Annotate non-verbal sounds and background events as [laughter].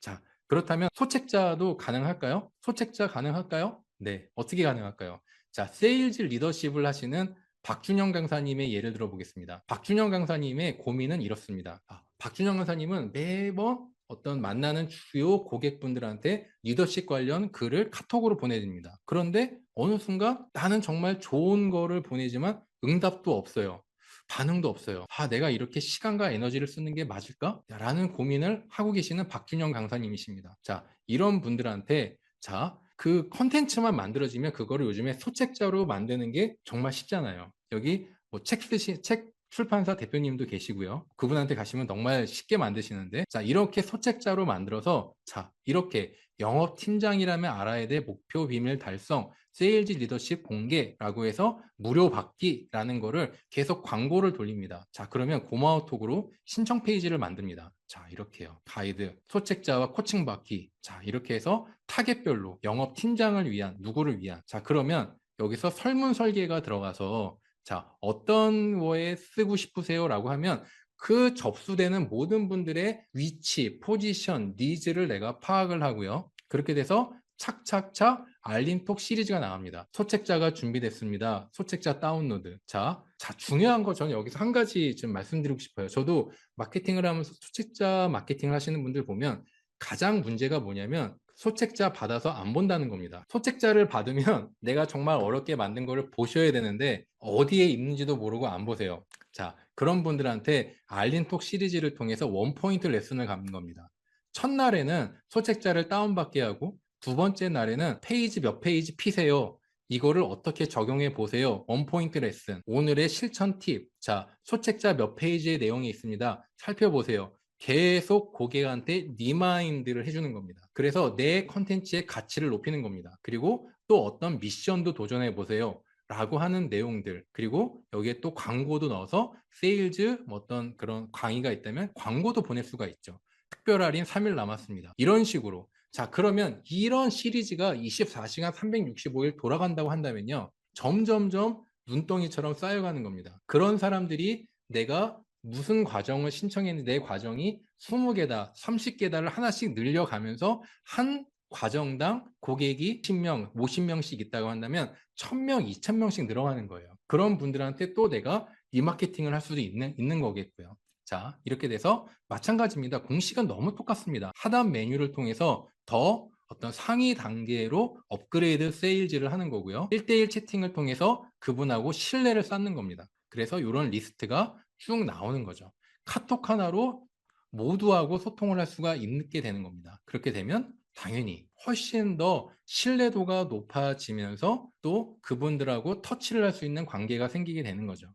자, 그렇다면 소책자도 가능할까요? 소책자 가능할까요? 네. 어떻게 가능할까요? 자, 세일즈 리더십을 하시는 박준영 강사님의 예를 들어보겠습니다. 박준영 강사님의 고민은 이렇습니다. 아, 박준영 강사님은 매번 어떤 만나는 주요 고객분들한테 리더십 관련 글을 카톡으로 보내줍니다. 그런데 어느 순간 나는 정말 좋은 거를 보내지만 응답도 없어요. 반응도 없어요. 아, 내가 이렇게 시간과 에너지를 쓰는 게 맞을까? 라는 고민을 하고 계시는 박준영 강사님이십니다. 자, 이런 분들한테 자, 그 컨텐츠만 만들어지면 그거를 요즘에 소책자로 만드는 게 정말 쉽잖아요. 여기 뭐 책 쓰시, 책 출판사 대표님도 계시고요. 그분한테 가시면 정말 쉽게 만드시는데 자 이렇게 소책자로 만들어서 자 이렇게 영업팀장이라면 알아야 될 목표 비밀 달성 세일즈 리더십 공개라고 해서 무료 받기라는 거를 계속 광고를 돌립니다. 자 그러면 고마워톡으로 신청 페이지를 만듭니다. 자 이렇게요. 가이드, 소책자와 코칭 받기 자 이렇게 해서 타겟별로 영업 팀장을 위한 누구를 위한 자 그러면 여기서 설문 설계가 들어가서 자, 어떤 거에 쓰고 싶으세요? 라고 하면 그 접수되는 모든 분들의 위치, 포지션, 니즈를 내가 파악을 하고요. 그렇게 돼서 착착착 알림톡 시리즈가 나옵니다. 소책자가 준비됐습니다. 소책자 다운로드. 자, 자 중요한 거 저는 여기서 한 가지 좀 말씀드리고 싶어요. 저도 마케팅을 하면서 소책자 마케팅을 하시는 분들 보면 가장 문제가 뭐냐면 소책자 받아서 안 본다는 겁니다. 소책자를 받으면 [laughs] 내가 정말 어렵게 만든 거를 보셔야 되는데 어디에 있는지도 모르고 안 보세요. 자, 그런 분들한테 알린톡 시리즈를 통해서 원포인트 레슨을 가는 겁니다. 첫날에는 소책자를 다운받게 하고 두 번째 날에는 페이지 몇 페이지 피세요. 이거를 어떻게 적용해 보세요. 원포인트 레슨. 오늘의 실천 팁. 자, 소책자 몇 페이지의 내용이 있습니다. 살펴보세요. 계속 고객한테 리마인드를 해주는 겁니다. 그래서 내 컨텐츠의 가치를 높이는 겁니다. 그리고 또 어떤 미션도 도전해 보세요. 라고 하는 내용들 그리고 여기에 또 광고도 넣어서 세일즈 뭐 어떤 그런 강의가 있다면 광고도 보낼 수가 있죠. 특별 할인 3일 남았습니다. 이런 식으로 자 그러면 이런 시리즈가 24시간 365일 돌아간다고 한다면요. 점점점 눈덩이처럼 쌓여가는 겁니다. 그런 사람들이 내가 무슨 과정을 신청했는데 내 과정이 20개다, 30개다를 하나씩 늘려가면서 한 과정당 고객이 10명, 50명씩 있다고 한다면 1000명, 2000명씩 늘어가는 거예요. 그런 분들한테 또 내가 리마케팅을 할 수도 있는, 있는 거겠고요. 자, 이렇게 돼서 마찬가지입니다. 공식은 너무 똑같습니다. 하단 메뉴를 통해서 더 어떤 상위 단계로 업그레이드 세일즈를 하는 거고요. 1대1 채팅을 통해서 그분하고 신뢰를 쌓는 겁니다. 그래서 이런 리스트가 쭉 나오는 거죠. 카톡 하나로 모두하고 소통을 할 수가 있게 되는 겁니다. 그렇게 되면 당연히 훨씬 더 신뢰도가 높아지면서 또 그분들하고 터치를 할 수 있는 관계가 생기게 되는 거죠.